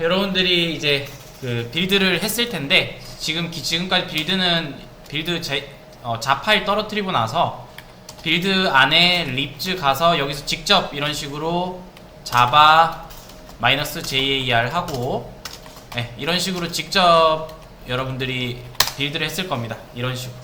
여러분들이 이제 그 빌드를 했을 텐데 지금 기- 지금까지 빌드는 빌드 제, 어, 자파일 떨어뜨리고 나서 빌드 안에 립즈 가서 여기서 직접 이런 식으로 자바 마이너스 JAR 하고 네, 이런 식으로 직접 여러분들이 빌드를 했을 겁니다. 이런 식으로.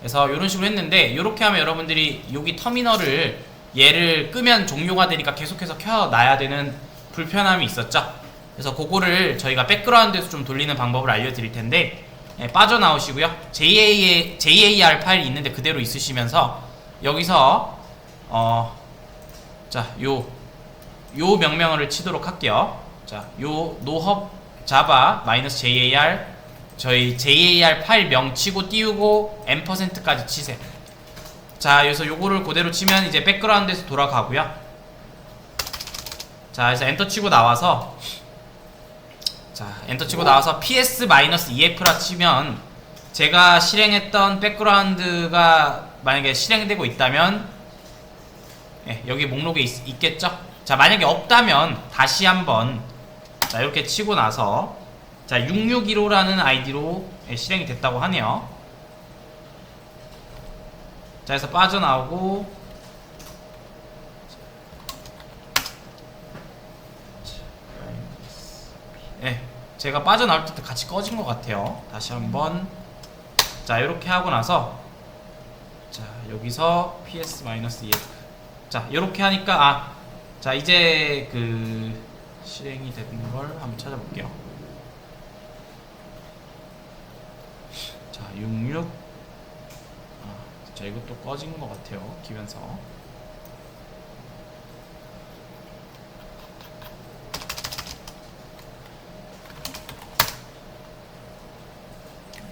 그래서 이런 식으로 했는데 이렇게 하면 여러분들이 여기 터미널을 얘를 끄면 종료가 되니까 계속해서 켜놔야 되는 불편함이 있었죠. 그래서 그거를 저희가 백그라운드에서 좀 돌리는 방법을 알려드릴 텐데 예, 빠져나오시고요. JA, JAR 파일이 있는데 그대로 있으시면서 여기서 어, 자, 요, 요 명령어를 치도록 할게요. 자, 요 노헙 자바 마이너스 JAR 저희 JAR 파일 명 치고 띄우고 M%까지 치세요. 자, 여기서 요거를 그대로 치면 이제 백그라운드에서 돌아가고요. 자, 그래서 엔터 치고 나와서 자, 엔터 치고 나와서 PS-EF라 치면 제가 실행했던 백그라운드가 만약에 실행되고 있다면 예, 여기 목록에 있, 겠죠 자, 만약에 없다면 다시 한번 자, 이렇게 치고 나서 자, 6615라는 아이디로 예, 실행이 됐다고 하네요. 자, 그래서 빠져나오고 예, 제가 빠져나올 때 같이 꺼진 것 같아요. 다시 한번 자 이렇게 하고 나서 자 여기서 PS-EF 자 이렇게 하니까 아 자 이제 그 실행이 되는 걸 한번 찾아볼게요. 자 66. 아, 자 이것도 꺼진 것 같아요. 기면서.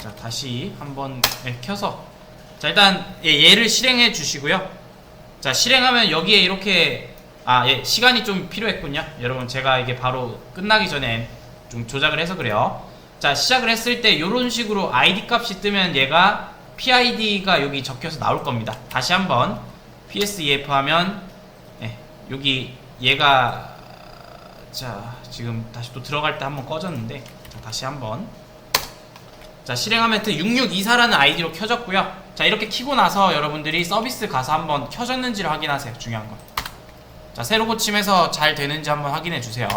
자 다시 한번 네, 켜서 자 일단 예, 얘를 실행해 주시고요. 자 실행하면 여기에 이렇게 아 예 시간이 좀 필요했군요. 여러분 제가 이게 바로 끝나기 전에 좀 조작을 해서 그래요. 자 시작을 했을 때 이런 식으로 ID 값이 뜨면 얘가 PID가 여기 적혀서 나올 겁니다. 다시 한번 PSEF 하면 예, 여기 얘가 자 지금 다시 또 들어갈 때 한번 꺼졌는데 자, 다시 한번 자 실행하면 트 6624라는 아이디로 켜졌고요. 자 이렇게 키고 나서 여러분들이 서비스 가서 한번 켜졌는지를 확인하세요. 중요한 건자 새로 고침해서 잘 되는지 한번 확인해 주세요.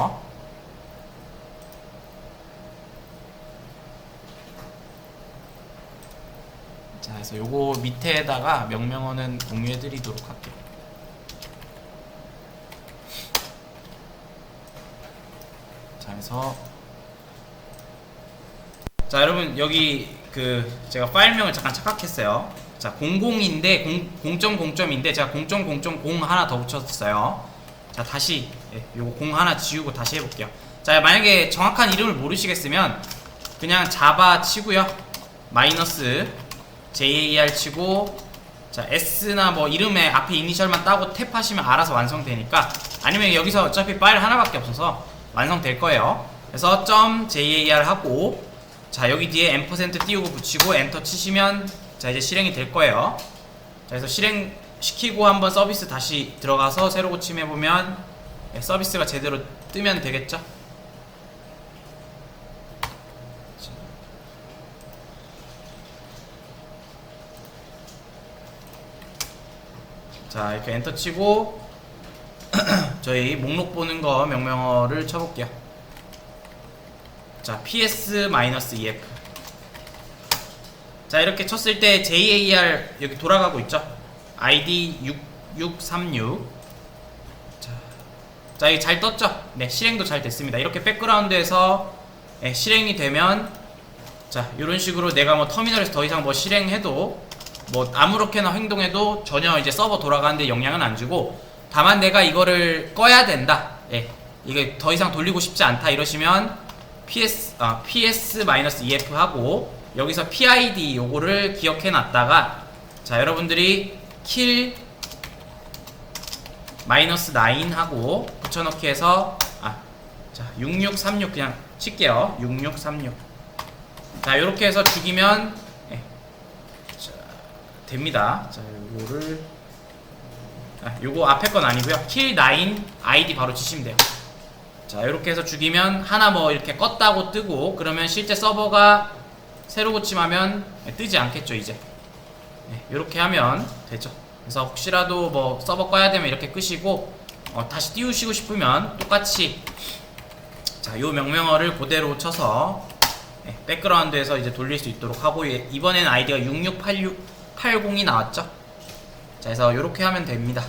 자 그래서 요거 밑에다가 명령어는 공유해 드리도록 할게요. 자 그래서 자 여러분 여기 그 제가 파일명을 잠깐 착각했어요. 자 00인데 0, 0.0점인데 제가 0.0.0 하나 더 붙였어요. 자 다시 예, 요거 0 하나 지우고 다시 해볼게요. 자 만약에 정확한 이름을 모르시겠으면 그냥 자바 치고요. 마이너스 JAR 치고 자 S나 뭐 이름에 앞에 이니셜만 따고 탭하시면 알아서 완성되니까 아니면 여기서 어차피 파일 하나밖에 없어서 완성될 거예요. 그래서 .jar 하고 자 여기 뒤에 M% 띄우고 붙이고 엔터 치시면 자 이제 실행이 될 거예요. 자 그래서 실행 시키고 한번 서비스 다시 들어가서 새로 고침해 보면 예, 서비스가 제대로 뜨면 되겠죠? 자 이렇게 엔터 치고 저희 목록 보는 거 명령어를 쳐볼게요 자 PS-EF 자 이렇게 쳤을 때 JAR 여기 돌아가고 있죠? ID 6636 자, 자 이게 잘 떴죠? 네 실행도 잘 됐습니다. 이렇게 백그라운드에서 네, 실행이 되면 자 이런 식으로 내가 뭐 터미널에서 더 이상 뭐 실행해도 뭐 아무렇게나 행동해도 전혀 이제 서버 돌아가는데 영향은 안 주고 다만 내가 이거를 꺼야 된다. 예 이게 더 이상 돌리고 싶지 않다 이러시면 PS 아 PS-EF 하고 여기서 PID 요거를 기억해 놨다가 자 여러분들이 킬 마이너스 9 하고 붙여넣기 해서 아자 6636 그냥 칠게요. 6636자 요렇게 해서 죽이면 예. 자, 됩니다. 자 요거를 아, 요거 앞에 건 아니고요. 킬 9 아이디 바로 치시면 돼요 자 이렇게 해서 죽이면 하나 뭐 이렇게 껐다고 뜨고 그러면 실제 서버가 새로 고침하면 뜨지 않겠죠 이제. 이렇게 하면 되죠. 그래서 혹시라도 뭐 서버 꺼야 되면 이렇게 끄시고 어, 다시 띄우시고 싶으면 똑같이. 자 요 명령어를 그대로 쳐서 네, 백그라운드에서 이제 돌릴 수 있도록 하고 예, 이번에는 아이디가 668680이 나왔죠? 자 그래서 이렇게 하면 됩니다